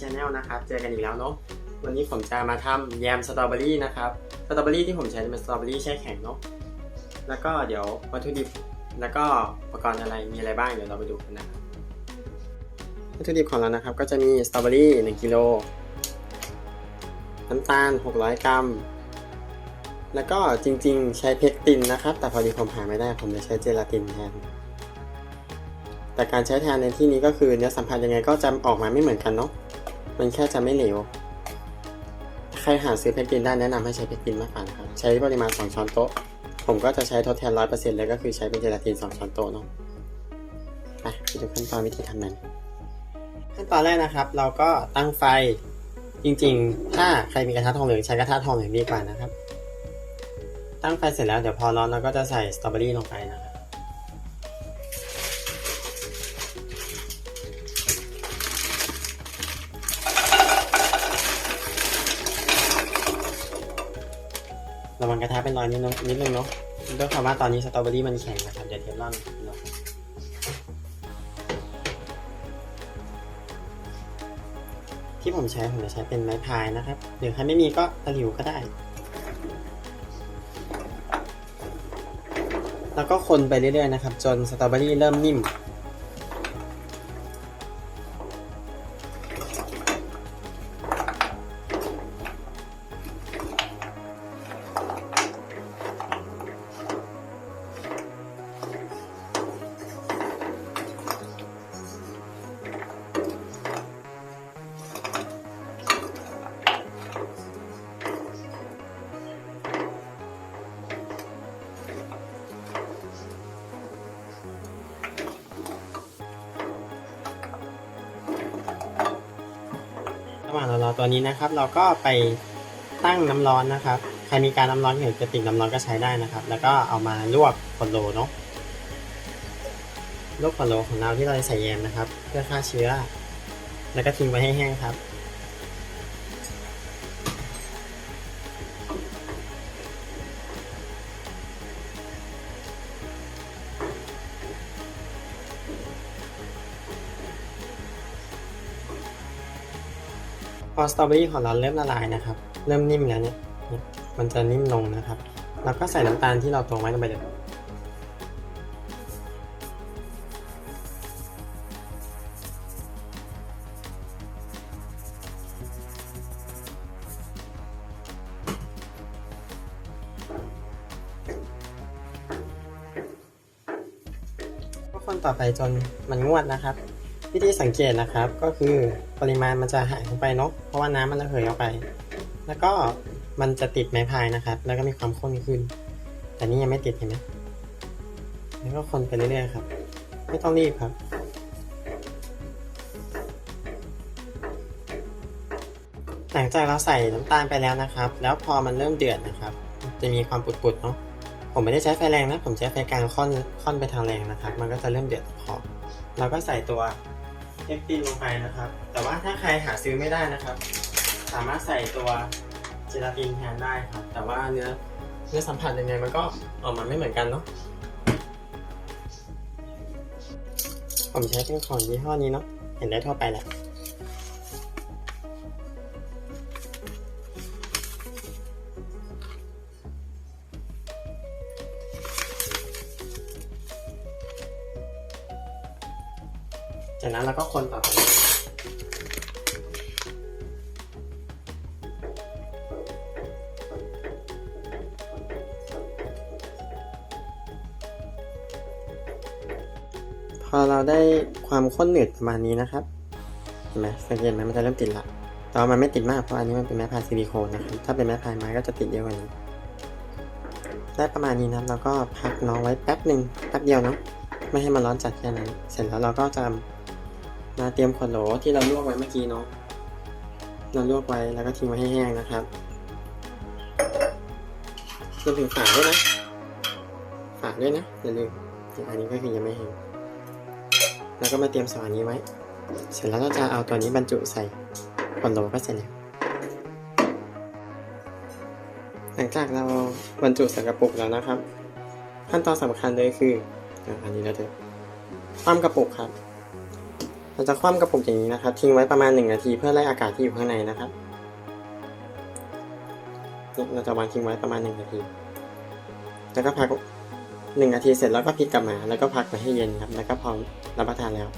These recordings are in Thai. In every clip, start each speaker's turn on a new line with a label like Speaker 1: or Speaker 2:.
Speaker 1: ชาแนลนะครับ เจอกันอีกแล้วเนาะ วันนี้ผมจะมาทำแยมสตรอเบอรี่นะครับ สตรอเบอรี่ที่ผมใช้เป็นสตรอเบอรี่แช่แข็งเนาะ แล้วก็เดี๋ยววัตถุดิบ แล้วก็อุปกรณ์อะไรมีอะไรบ้างเดี๋ยวเราไปดูกันนะครับ วัตถุดิบของเรานะครับ ก็จะมีสตรอเบอรี่1กิโล น้ำตาล 600 กรัม แล้วก็จริงๆ ใช้เพกตินนะครับ แต่พอดีผมหาไม่ได้ ผมเลยใช้เจลาตินแทนแต่การใช้แทนในที่นี้ก็คือเนื้อสัมผัสยังไงก็จะออกมาไม่เหมือนกันเนาะ มันแค่จะไม่เหลว ใครหาซื้อเพกตินได้แนะนำให้ใช้เพกตินมากกว่านะครับ ใช้ปริมาณ 2 ช้อนโต๊ะ ผมก็จะใช้ทดแทน100%เลยก็คือใช้เป็นเจลาติน 2 ช้อนโต๊ะเนาะไปดูขั้นตอนวิธีทำมันขั้นตอนแรกนะครับ เราก็ตั้งไฟจริงๆ ถ้าใครมีกระทะทองเหลืองใช้กระทะทองเหลืองดีกว่านะครับ ตั้งไฟเสร็จแล้วเดี๋ยวพอร้อนเราก็จะใส่สตรอเบอรี่ลงไปนะครับ ระวังกระทะเป็นรอยนิดนึงนิดนึงเนาะด้วยความว่าตอนนี้สตรอเบอรี่มันแข็งนะครับเดี๋ยวเทฟลอนเนาะที่ผมใช้ผมจะใช้เป็นไม้พายนะครับหรือใครไม่มีก็ตะหลิวก็ได้ แล้วก็คนไปเรื่อยๆนะครับ จนสตรอเบอรี่เริ่มนิ่ม เรารอตัวนี้นะครับ เราก็ไปตั้งน้ำร้อนนะครับ ใครมีการน้ำร้อนหรือกระติกน้ำร้อนก็ใช้ได้นะครับ แล้วก็เอามาลวกผลโลเนาะลวกผลโลของเราที่เราจะใส่แยมนะครับ เพื่อฆ่าเชื้อ แล้วก็ทิ้งไว้ให้แห้งครับ พอสตรอเบอรี่ของเราเริ่มละลายนะครับ เริ่มนิ่มแล้วเนี่ยเนี่ยมันจะนิ่มลงนะครับ แล้วก็ใส่น้ำตาลที่เราตวงไว้ลงไปเลยก็คนต่อไปจนมันงวดนะครับ วิธีสังเกตนะครับก็คือปริมาณมันจะหายลงไปเนาะเพราะว่าน้ำมันระเหยออกไป แล้วก็มันจะติดไม้พายนะครับ แล้วก็มีความข้นขึ้น แต่นี่ยังไม่ติดเห็นไหมแล้วก็คนไปเรื่อยๆครับ ไม่ต้องรีบครับหลังจากเราใส่น้ำตาลไปแล้วนะครับ แล้วพอมันเริ่มเดือดนะครับ จะมีความปุดๆเนาะผมไม่ได้ใช้ไฟแรงนะ ผมใช้ไฟกลางค่อนค่อนไปทางแรงนะครับ มันก็จะเริ่มเดือดพอเราก็ใส่ตัว เทปตินลงไปนะครับ แต่ว่าถ้าใครหาซื้อไม่ได้นะครับ สามารถใส่ตัวเจลาตินแทนได้ครับ แต่ว่าเนื้อเนื้อสัมผัสยังไงมันก็ออกมาไม่เหมือนกันเนาะผมใช้เป็นของยี่ห้อนี้เนาะเห็นได้ทั่วไปแหละ จากนั้นเราก็คนต่อไปพอเราได้ความข้นหนืดประมาณนี้นะครับเห็นไหมสังเกตไหมมันจะเริ่มติดละแต่ว่ามันไม่ติดมากเพราะอันนี้มันเป็นไม้พายซิลิโคนนะครับ ถ้าเป็นไม้พายไม้ก็จะติดเยอะกว่านี้ได้ประมาณนี้นะครับเราก็พักน้องไว้แป๊บหนึ่งแป๊บเดียวเนาะไม่ให้มันร้อนจัดแค่นั้น เสร็จแล้วเราก็จะ มาเตรียมขวดโหลที่เราลวกไว้เมื่อกี้เนาะ เราลวกไว้แล้วก็ทิ้งไว้ให้แห้งนะครับรวมถึงฝาด้วยนะ ฝาด้วยนะอย่าลืมอันนี้ก็คือยังไม่แห้ง แล้วก็มาเตรียมสอนนี้ไว้ เสร็จแล้วเราจะเอาตัวนี้บรรจุใส่ขวดโหลก็เสร็จแล้วหลังจากเราบรรจุใส่กระปุกแล้วนะครับ ขั้นตอนสำคัญเลยคืออันนี้เราจะคว่ำกระปุกครับ เราจะคว่ำกระปุกอย่างนี้นะครับ ทิ้งไว้ประมาณ 1 นาทีเพื่อไล่อากาศที่อยู่ข้างในนะครับเนี่ยเราจะวางทิ้งไว้ประมาณ 1 นาที แล้วก็พัก 1 นาทีเสร็จแล้วก็พลิกกลับมา แล้วก็พักไว้ให้เย็นครับ แล้วก็พร้อมรับประทานแล้ว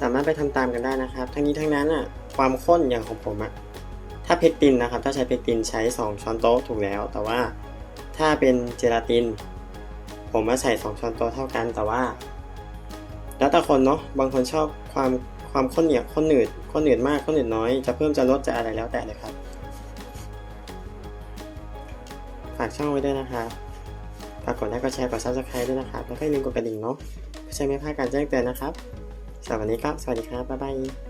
Speaker 1: สามารถไปทำตามกันได้นะครับ ทั้งนี้ทั้งนั้นอะ ความข้นอย่างของผมอะ ถ้าเพกตินนะครับ ถ้าใช้เพกตินใช้ 2 ช้อนโต๊ะถูกแล้ว แต่ว่าถ้าเป็นเจลาติน ผมมาใส่ 2 ช้อนโต๊ะเท่ากัน แต่ว่า แล้วแต่คนเนาะบางคนชอบความความข้นเหนียวข้นหนืดข้นหนืดมากข้นหนืดน้อย จะเพิ่มจะลดจะอะไรแล้วแต่เลยครับฝากช่องไว้ด้วยนะครับฝากกดไลค์กดแชร์กดซับสไคร b e ด้วยนะครับแล้วก็อย่าลืมกดกระดิ่งเนาะเพื่อไม่พลาดการแจ้งเตือนนะครับสำหรับวันนี้ก็สวัสดีครับ บ๊ายบาย